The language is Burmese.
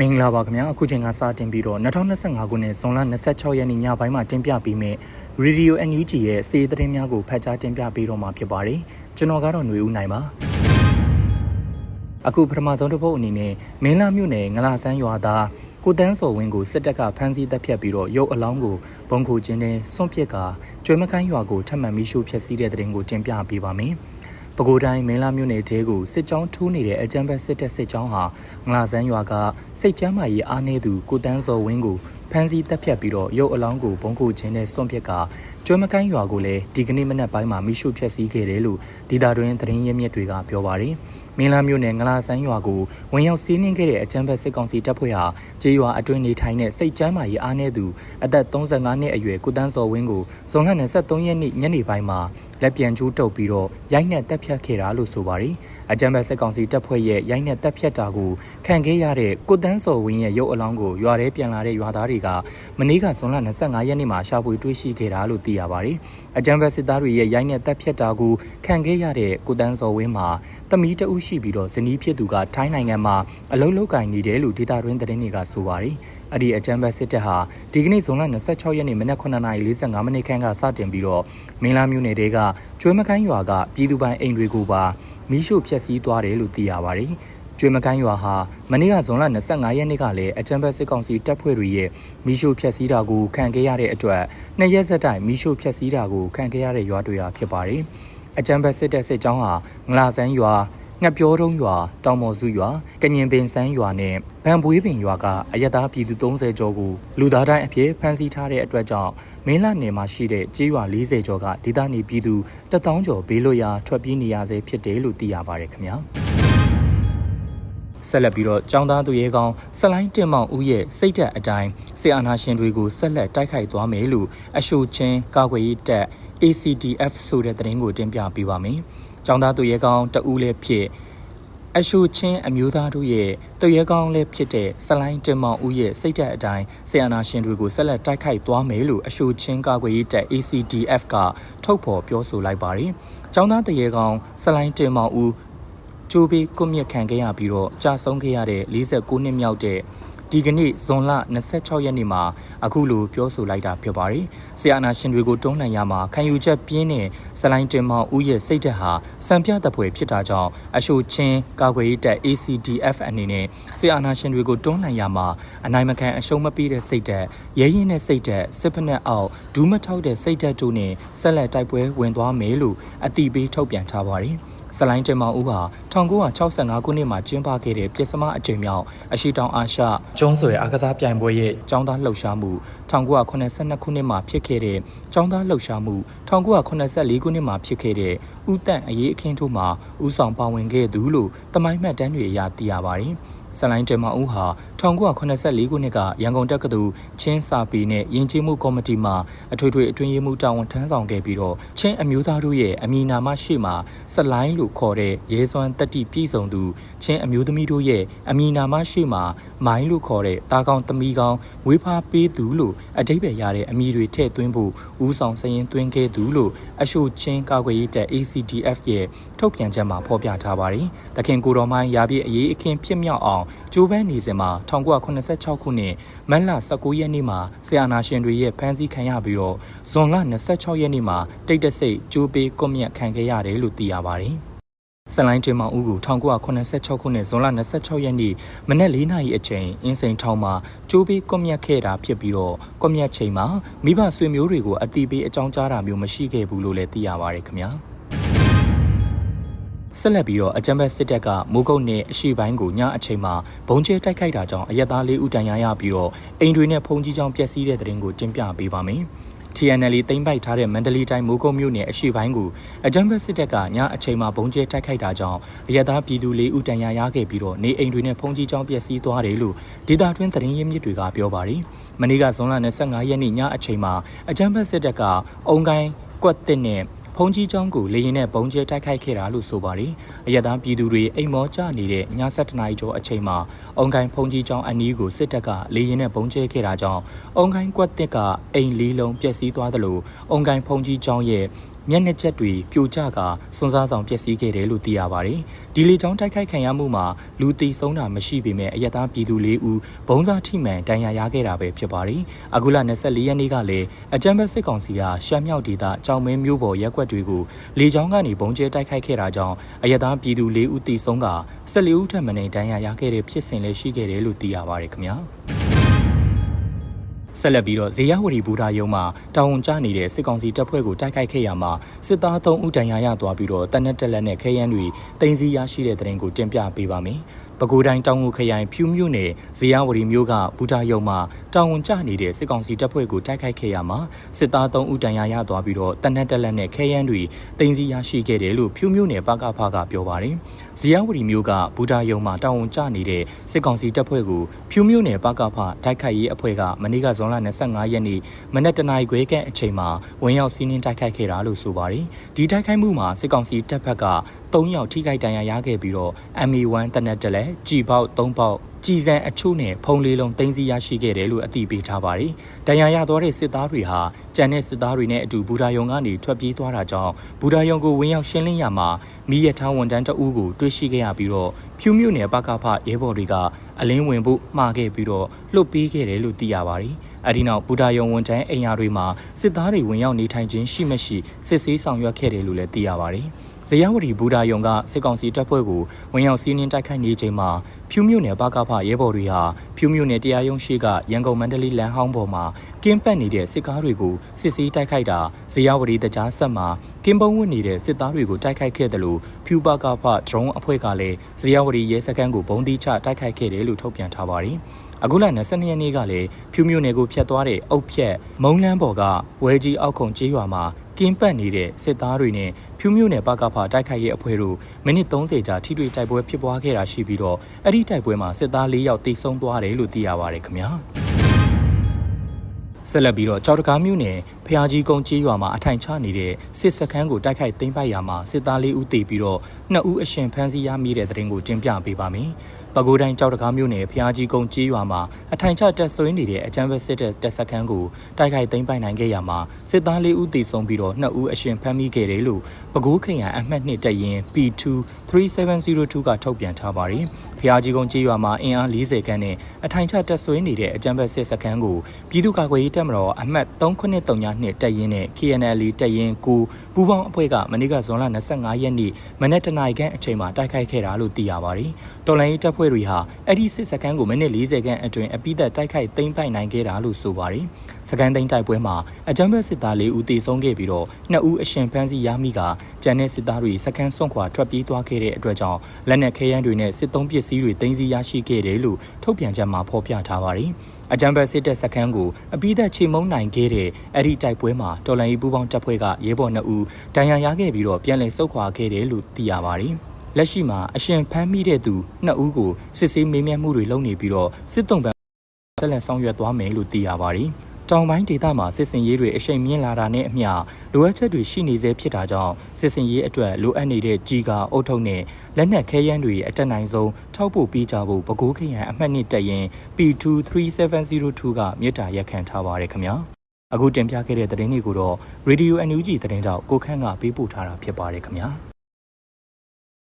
မင်္ဂလာပါခင်ဗျာအခုချိန်ကစတင်ပြီးတော့2025ခုနှစ်ဇွန်လ26ရက်နေ့ညပိုင်းမှာတင်ပြပေးမယ့် Radio NUG ရဲ့စီးသတင်းများကိုဖတ်ကြားတင်ပြပေးတော့မှာဖြစ်ပါတယ်ကျွန်တော်ကတော့ຫນွေဦးနိုင်ပါအခုပထမဆုံးတစ်ပုတ်အနေနဲ့မင်းလာမြို့နယ်ငလာဆန်းရွာသားကိုတန်းစော်ဝင်းကိုစစ်တပ်ကဖမ်းဆီးတပ်ဖြတ်ပြီးတော့ရုပ်အလောင်းကိုဘုံခိုချင်းနဲ့စွန့်ပစ်ကာကျွဲမကိုင်းရွာကိုထပ်မံမိရှို့ဖျက်ဆီးတဲ့တဲ့တင်ကိုတင်ပြပေးပါမယ် ပဲခူးတိုင်းမင်းလာမြို့နယ်တဲကိုစစ်ကြောင်းထိုးနေတဲ့အကြမ်းဖက်စစ်တပ်စစ်ကြောင်းဟာငလာဆန်းရွာကစိတ်ကျမ်းမာရေးအားနည်းသူကိုတန်းစော်ဝင်းကိုဖမ်းဆီးတပ်ဖြတ်ပြီးတော့ရုပ်အလောင်းကိုဘုံကိုချင်းနဲ့စွန့်ပစ်ကာကျွဲမကိုင်းရွာကိုလည်းဒီကနေ့မနက်ပိုင်းမှာမိရှုဖျက်ဆီးခဲ့တယ်လို့ဒေတာတွင်သတင်းရင်းမြစ်တွေကပြောပါတယ်မင်းလာမြို့နယ်ငလာဆန်းရွာကိုဝင်ရောက်စီးနှင်းခဲ့တဲ့အကြမ်းဖက်စစ်ကောင်စီတပ်ဖွဲ့ဟာကျေးရွာအတွင်းနေထိုင်တဲ့စိတ်ကျမ်းမာရေးအားနည်းသူအသက်35နှစ်အရွယ်ကိုတန်းစော်ဝင်းကိုဇွန်လ23ရက်နေ့ညနေပိုင်းမှာလက်ပြန်ကျိုးတုပ်ပြီးတော့ရိုက်နှက်တက်ဖြတ်ခဲ့တာလို့ဆိုပါတယ်။အကြမ်းဖက်စစ်ကောင်စီတပ်ဖွဲ့ရဲ့ရိုက်နှက်တက်ဖြတ်တာကိုခံခဲ့ရတဲ့ကိုတန်းစော်ဝင်းရဲ့ရုပ်အလောင်းကိုရွာထဲပြန်လာတဲ့ရွာသားတွေကမနေ့ကဇွန်လ25ရက်နေ့မှာရှာဖွေတွေ့ရှိခဲ့တာလို့သိရပါတယ်။အကြမ်းဖက်စစ်သားတွေရဲ့ရိုက်နှက်တက်ဖြတ်တာကိုခံခဲ့ရတဲ့ကိုတန်းစော်ဝင်းမှာတမီးတဦးရှိပြီးတော့ဇနီးဖြစ်သူကထိုင်းနိုင်ငံမှာအလုံးလုံးကင်နေတယ်လို့ဒေတာတွင်းသတင်းတွေကဆိုပါတယ်။ အဲ့ဒီအကြမ်းဖက်စစ်တပ်ဟာဒီကနေ့ဇွန်လ26ရက်နေ့မနက်9:45မိနစ်ခန့်ကစတင်ပြီးတော့မင်းလာမြို့နယ်တဲကကျွဲမကိုင်းရွာကပြည်သူပိုင်အိမ်တွေကိုပါမီးရှို့ဖျက်ဆီးသွားတယ်လို့သိရပါတယ်။ကျွေမကိုင်းရွာဟာမနေ့ကဇွန်လ25ရက်နေ့ကလည်းအကြံဖက်စစ်ကောင်စီတပ်ဖွဲ့တွေရဲ့မီးရှို့ဖျက်ဆီးတာကိုခံခဲ့ရတဲ့အတွက်နှစ်ရက်ဆက်တိုင်မီးရှို့ဖျက်ဆီးတာကိုခံခဲ့ရတဲ့ရွာတွေဟာဖြစ်ပါတယ်။အကြံဖက်စစ်တပ်စစ်ကြောင်းဟာငလာဆန်းရွာ ငှက်ပြောတုံးရွာတောင်မော်စုရွာကညင်ပင်ဆန်းရွာနဲ့ဗန်ပွေးပင်ရွာကအယက်သားပြည်သူ30ကျော်ကိုလူသားတိုင်းအဖြစ်ဖမ်းဆီးထားတဲ့အတွက်ကြောင့်မင်းလာနယ်မှာရှိတဲ့ကျေးရွာ40ကျော်ကဒေသနေပြည်သူ1000ကျော်ဘေးလွတ်ရာထွက်ပြေးနေရဆဲဖြစ်တယ်လို့သိရပါတယ်ခင်ဗျာဆက်လက်ပြီးတော့ចောင်းသားသူရဲကောင်းဆလိုင်းတင်မောင်ဦးရဲ့စိတ်ဓာတ်အတိုင်းဆီအာနာရှင်တွေကိုဆက်လက်တိုက်ခိုက်သွားမယ်လို့အရှိုချင်းကာကွယ်ရေးတပ် ACDF ဆိုတဲ့သတင်းကိုတင်ပြပေးပါမယ်။ ចောင်းသားသူရဲကောင်းတဦးလည်းဖြစ်အရှုချင်းအမျိုးသားတို့ရဲ့တရဲကောင်းလည်းဖြစ်တဲ့ဆလိုင်းတင်မောင်ဦးရဲ့စိတ်ဓာတ်အတိုင်းဆီယနာရှင်တွေကိုဆက်လက်တိုက်ခိုက်သွားမယ်လို့အရှုချင်းကာကွယ်ရေးတပ် ACDF ကထုတ်ဖော်ပြောဆိုလိုက်ပါတယ်။ចောင်းသားတရဲကောင်းဆလိုင်းတင်မောင်ဦးကျိုးပြီးကွမြက်ခံခဲ့ရပြီးတော့ကြာဆုံးခဲ့ရတဲ့49နှစ်မြောက်တဲ့ ဒီကနေ့ဇွန်လ26ရက်နေ့မှာအခုလိုပြောဆိုလိုက်တာဖြစ်ပါတယ်။ဆီယနာရှင်တွေကိုတွန်းလှန်ရမှာခံယူချက်ပြင်းတဲ့ဇလိုင်းတင်မောင်ဦးရဲ့စိတ်ဓာတ်ဟာစံပြတပွဲဖြစ်တာကြောင့်အရှိုချင်းကာကွယ်ရေးတပ် ACDF အနေနဲ့ဆီယနာရှင်တွေကိုတွန်းလှန်ရမှာအနိုင်မခံအရှုံးမပေးတဲ့စိတ်ဓာတ်ရဲရင်တဲ့စိတ်ဓာတ်စစ်ဖက်နဲ့အောက်ဒူးမထောက်တဲ့စိတ်ဓာတ်တို့နဲ့ဆက်လက်တိုက်ပွဲဝင်သွားမယ်လို့အတိပေးထုတ်ပြန်ထားပါတယ်။ ဆလိုင်းတင်မောင်ဦးဟာ1965ခုနှစ်မှာကျင်းပခဲ့တဲ့ပြည်စမအကြိမ်မြောက်အရှိတောင်အာရှကျုံးဆွေအားကစားပြိုင်ပွဲရဲ့ចောင်းသားလှုပ်ရှားမှု1982ခုနှစ်မှာဖြစ်ခဲ့တဲ့ចောင်းသားလှုပ်ရှားမှု1984ခုနှစ်မှာဖြစ်ခဲ့တဲ့ဥတန့်အရေးအခင်းတို့မှာဥဆောင်ပါဝင်ခဲ့သူလို့တမိုင်းမှတ်တမ်းတွေအရသိရပါတယ်။ဆလိုင်းတင်မဦးဟာ1984ခုနှစ်ကရန်ကုန်တက္ကသိုလ်ချင်းစာပေနဲ့ယဉ်ကျေးမှုကော်မတီမှအထွေထွေအတွင်းရေးမှူးတာဝန်ထမ်းဆောင်ခဲ့ပြီးတော့ချင်းအမျိုးသားတို့ရဲ့အမည်နာမရှိမှဆလိုင်းလို့ခေါ်တဲ့ရဲစွမ်းတက်တိပြည်စုံသူချင်းအမျိုးသမီးတို့ရဲ့အမည်နာမရှိမှမိုင်းလို့ခေါ်တဲ့တာကောင်သမီးကောင်ဝေးဖားပေးသူလို့အတိတ်ပဲရတဲ့အမည်တွေထည့်သွင်းဖို့ဦးဆောင်စရင်သွင်းခဲ့သူလို့အရှိုချင်းကာကွယ်ရေးတပ် ACDF ရဲ့ထုတ်ပြန်ချက်မှာဖော်ပြထားပါတယ်။တခင်ကိုတော်မိုင်းရာပြည့်အရေးအခင်းဖြစ်မြောက်အောင်ကျိုးပန်းနေစဉ်မှာ1986ခုနှစ်မတ်လ19ရက်နေ့မှာဆီယနာရှင်တွေရဲ့ဖမ်းဆီးခံရပြီးတော့ဇွန်လ26ရက်နေ့မှာတိတ်တဆိတ်ကျိုးပေးကွန်မြတ်ခံခဲ့ရတယ်လို့သိရပါတယ်။ဆလိုင်းတင်မောင်ဦးကို1986ခုနှစ်ဇွန်လ26ရက်နေ့မနက်၄နာရီအချိန်အင်းစိန်ထောင်မှာကျိုးပေးကွန်မြတ်ခဲ့တာဖြစ်ပြီးတော့ကွန်မြတ်ချိန်မှာမိဘဆွေမျိုးတွေကိုအတိပေးအကြောင်းကြားတာမျိုးမရှိခဲ့ဘူးလို့လည်းသိရပါတယ်ခင်ဗျာ။ ဆက်လက်ပြီးတော့အကြံဘက်စစ်တပ်ကမိုးကုတ်နယ်အရှိပိုင်းကိုညအချိန်မှာဘုံကျဲတိုက်ခိုက်တာကြောင့်အရက်သားလေးဦးတန်ရာရပြီးတော့အိမ်တွေနဲ့ဖုန်ကြီးချောင်းပျက်စီးတဲ့တဲ့ရင်ကိုတင်ပြပေးပါမယ်။ TNL သိမ့်ပိုက်ထားတဲ့မန္တလေးတိုင်းမိုးကုတ်မြို့နယ်အရှိပိုင်းကိုအကြံဘက်စစ်တပ်ကညအချိန်မှာဘုံကျဲတိုက်ခိုက်တာကြောင့်အရက်သားပြည်သူလေးဦးတန်ရာရခဲ့ပြီးတော့နေအိမ်တွေနဲ့ဖုန်ကြီးချောင်းပျက်စီးသွားတယ်လို့ဒေတာတွင်းသတင်းရင်းမြစ်တွေကပြောပါတယ်။မနေ့ကဇွန်လ25ရက်နေ့ညအချိန်မှာအကြံဘက်စစ်တပ်ကအုံကိုင်းကွက်တစ်နဲ့ ဖုန်ကြီးကျောင်းကိုလေရင်နဲ့ဘုံကျဲတိုက်ခိုက်ခဲ့တာလို့ဆိုပါတယ်။အရသာပြည်သူတွေအိမ်မောကျနေတဲ့ည7နာရီကျော်အချိန်မှာအုံကိုင်းဖုန်ကြီးကျောင်းအနီးကိုစစ်တပ်ကလေရင်နဲ့ဘုံကျဲခဲ့တာကြောင့်အုံကိုင်းကွက်တစ်ကအိမ်လေးလုံးပျက်စီးသွားသလိုအုံကိုင်းဖုန်ကြီးကျောင်းရဲ့ မျက်နှာချက်တွေပြိုကျကာစွန်းစားဆောင်ပျက်စီးခဲ့တယ်လို့သိရပါတယ်။ဒီလေကြောင်းတိုက်ခိုက်ခံရမှုမှာလူသေဆုံးတာမရှိပေမဲ့အရက်သားပြည်သူ၄ဦးဘုံစားထိမှန်ဒဏ်ရာရခဲ့တာပဲဖြစ်ပါတယ်။အခုလ24ရက်နေ့ကလည်းအကြမ်းဖက်စစ်ကောင်စီကရှမ်းမြောက်ဒေသကြောင်မဲမျိုးပေါ်ရက်ကွက်တွေကိုလေကြောင်းကနေဘုံကျဲတိုက်ခိုက်ခဲ့တာကြောင့်အရက်သားပြည်သူ၄ဦးသေဆုံးက14ဦးထပ်မံဒဏ်ရာရခဲ့တဲ့ဖြစ်စဉ်လည်းရှိခဲ့တယ်လို့သိရပါတယ်ခင်ဗျာ။ ဆက်လက်ပြီးတော့ဇေယဝတီဘူတာယုံမှာတာဝန်ကျနေတဲ့စစ်ကောင်စီတပ်ဖွဲ့ကိုတိုက်ခိုက်ခဲ့ရမှာစစ်သား3ဦးတန်ရာရသွားပြီးတော့တနက်တက်လက်နဲ့ခဲယမ်းတွေတင်စီရရှိတဲ့တဲ့ရင်ကိုတင်ပြပေးပါမယ်။ ပဲခူးတိုင်းတောင်ငူခရိုင်ဖြူမြို့နယ်ဇေယဝတီမြို့ကဘူတာယုံမှာတာဝန်ကျနေတဲ့စစ်ကောင်စီတပ်ဖွဲ့ကိုတိုက်ခိုက်ခဲ့ရမှာစစ်သား3ဦးတန်ရာရသွားပြီးတော့တနက်တက်လက်နဲ့ခဲယမ်းတွေတင်စီရရှိခဲ့တယ်လို့ဖြူမြို့နယ်ပကဖကပြောပါတယ်။ဇေယဝတီမြို့ကဘူတာယုံမှာတာဝန်ကျနေတဲ့စစ်ကောင်စီတပ်ဖွဲ့ကိုဖြူမြို့နယ်ပကဖတိုက်ခိုက်ရေးအဖွဲ့ကမနေ့ကဇွန်လ25ရက်နေ့မနက်တနာရီခွဲခန့်အချိန်မှာဝင်ရောက်စီးနင်းတိုက်ခိုက်ခဲ့တာလို့ဆိုပါတယ်။ဒီတိုက်ခိုက်မှုမှာစစ်ကောင်စီတပ်ဖက်က 3ယောက်ထိခိုက်ဒဏ်ရာရခဲ့ပြီးတော့ MA1 တနက်တက်လက်ကြည်ပေါက်3ပေါက်ကြည်စံအချို့နဲ့ဖုံလေးလုံးတင်းစီရရှိခဲ့တယ်လို့အသိပေးထားပါတယ်။ဒဏ်ရာရသွားတဲ့စစ်သားတွေဟာကြံတဲ့စစ်သားတွေနဲ့အတူဘူဒါယုံကနေထွက်ပြေးသွားတာကြောင့်ဘူဒါယုံကိုဝင်ရောက်ရှင်းလင်းရမှာမိရထားဝန်တန်းတအူးကိုတွေ့ရှိခဲ့ရပြီးတော့ဖြူမြို့နယ်ပကဖရဲဘော်တွေကအလင်းဝင်ဖို့မှားခဲ့ပြီးတော့လှုပ်ပေးခဲ့တယ်လို့သိရပါတယ်။အဲဒီနောက်ဘူဒါယုံဝန်တန်းအိမ်ယာတွေမှာစစ်သားတွေဝင်ရောက်နေထိုင်ခြင်းရှိမရှိစစ်ဆေးဆောင်ရွက်ခဲ့တယ်လို့လည်းသိရပါတယ်။ ဇေယဝတီဘူဒါယုံကစစ်ကောင်စီတပ်ဖွဲ့ကိုဝင်ရောက်စီးနင်းတိုက်ခိုက်နေချိန်မှာဖြူမြို့နယ်ပကဖရဲဘော်တွေဟာဖြူမြို့နယ်တရားရုံးရှိကရန်ကုန်မန္တလေးလမ်းဟောင်းပေါ်မှာကင်းပတ်နေတဲ့စစ်ကားတွေကိုစစ်ဆေးတိုက်ခိုက်တာဇေယဝတီတကြားဆက်မှာကင်းပုံးဝင်နေတဲ့စစ်သားတွေကိုတိုက်ခိုက်ခဲ့တယ်လို့ဖြူပကဖဒရုန်းအဖွဲ့ကလည်းဇေယဝတီရဲစခန်းကိုဘုံတိချတိုက်ခိုက်ခဲ့တယ်လို့ထုတ်ပြန်ထားပါတယ်။အခုလ22ရက်နေ့ကလည်းဖြူမြို့နယ်ကိုဖျက်သွားတဲ့အုတ်ဖြက်မုံလန်းပေါ်ကဝဲကြီးအောက်ခုံကျေးရွာမှာ ကင်းပတ်နေတဲ့စစ်သားတွေနဲ့ဖြူမြို့နယ်ပကဖတိုက်ခိုက်ရေးအဖွဲ့တို့မိနစ်30ကြာထိတွေ့တိုက်ပွဲဖြစ်ပွားခဲ့တာရှိပြီးတော့အဲ့ဒီတိုက်ပွဲမှာစစ်သား၄ယောက်တိတ်ဆုံးသွားတယ်လို့သိရပါတယ်ခင်ဗျာ ဆက်လက်ပြီးတော့ကြောက်တကားမြို့နယ်ဖျားကြီးကုန်းကြီးရွာမှာအထိုင်ချနေတဲ့စစ်စခန်းကိုတိုက်ခိုက်သိမ်းပိုက်ရာမှာစစ်သား၄ဦးသေပြီးတော့2ဦးအရှင်ဖမ်းဆီးရမိတဲ့တဲ့ရင်ကိုတင်ပြပေးပါမယ်။ပဲခူးတိုင်းကြောက်တကားမြို့နယ်ဖျားကြီးကုန်းကြီးရွာမှာအထိုင်ချတက်ဆွေးနေတဲ့အကြမ်းဖက်စစ်တပ်တပ်စခန်းကိုတိုက်ခိုက်သိမ်းပိုက်နိုင်ခဲ့ရမှာစစ်သား၄ဦးသေဆုံးပြီးတော့2ဦးအရှင်ဖမ်းမိခဲ့တယ်လို့ပဲခူးခရိုင်အမှတ်2တပ်ရင်း P2 3702ကထုတ်ပြန်ထားပါတယ်။ဖျားကြီးကုန်းကြီးရွာမှာအင်အား40ခန်းနဲ့အထိုင်ချတက်ဆွေးနေတဲ့အကြမ်းဖက်စစ်စခန်းကိုပြည်သူ့ကာကွယ်ရေးတပ်မတော်အမှတ်3932တပ်ရင်းနဲ့ KNL တပ်ရင်း9ပူးပေါင်းအဖွဲ့ကမနေ့ကဇွန်လ25ရက်နေ့မနက်တနာရီခန့်အချိန်မှာတိုက်ခိုက်ခဲ့တာလို့သိရပါတယ်။တော်လိုင်းရေးတပ်ဖွဲ့တွေဟာအဲ့ဒီစစ်စခန်းကိုမိနစ်40ခန့်အတွင်းအပိသက်တိုက်ခိုက်သိမ်းပိုက်နိုင်ခဲ့တာလို့ဆိုပါတယ်။ စကန်သိန်းတိုက်ပွဲမှာအကြမ်းဖက်စစ်သား၄ဦးသေဆုံးခဲ့ပြီးတော့2ဦးအရှင်ဖမ်းဆီးရမိကကျန်တဲ့စစ်သားတွေစကန်စွန့်ခွာထွက်ပြေးသွားခဲ့တဲ့အတွက်ကြောင့်လက်နက်ခဲယမ်းတွေနဲ့စစ်သုံးပစ္စည်းတွေသိမ်းဆည်းရရှိခဲ့တယ်လို့ထုတ်ပြန်ချက်မှာဖော်ပြထားပါတယ်။အကြံဘတ်စစ်တပ်စခန်းကိုအပိသက်ချေမုန်းနိုင်ခဲ့တဲ့အဲ့ဒီတိုက်ပွဲမှာတော်လန်ရေးပူးပေါင်းတပ်ဖွဲ့ကရဲဘော်2ဦးဒဏ်ရာရခဲ့ပြီးတော့ပြန်လည်ဆုတ်ခွာခဲ့တယ်လို့သိရပါတယ်။လက်ရှိမှာအရှင်ဖမ်းမိတဲ့သူ2ဦးကိုစစ်ဆေးမေးမြန်းမှုတွေလုပ်နေပြီးတော့စစ်တုံးပန်းဆက်လက်ဆောင်ရွက်သွားမယ်လို့သိရပါတယ်။ တောင်ပိုင်းဒေသမှာစစ်စင်ရေးတွေအရှိန်မြင့်လာတာနဲ့အမျှလိုအပ်ချက်တွေရှိနေသေးဖြစ်တာကြောင့်စစ်စင်ရေးအတွက်လိုအပ်နေတဲ့ကြီးကအုတ်ထုံနဲ့လက်နက်ခဲယမ်းတွေအတက်နိုင်ဆုံးထောက်ပို့ပေးကြဖို့ပဲခူးခရိုင်အမှတ်နှစ်တပ်ရင်း P23702 ကမြစ်တာရက်ခံထားပါရခင်ဗျာအခုတင်ပြခဲ့တဲ့သတင်းတွေကိုတော့ Radio NUG သတင်းတောက်ကိုခန့်ကပေးပို့ထားတာဖြစ်ပါတယ်ခင်ဗျာ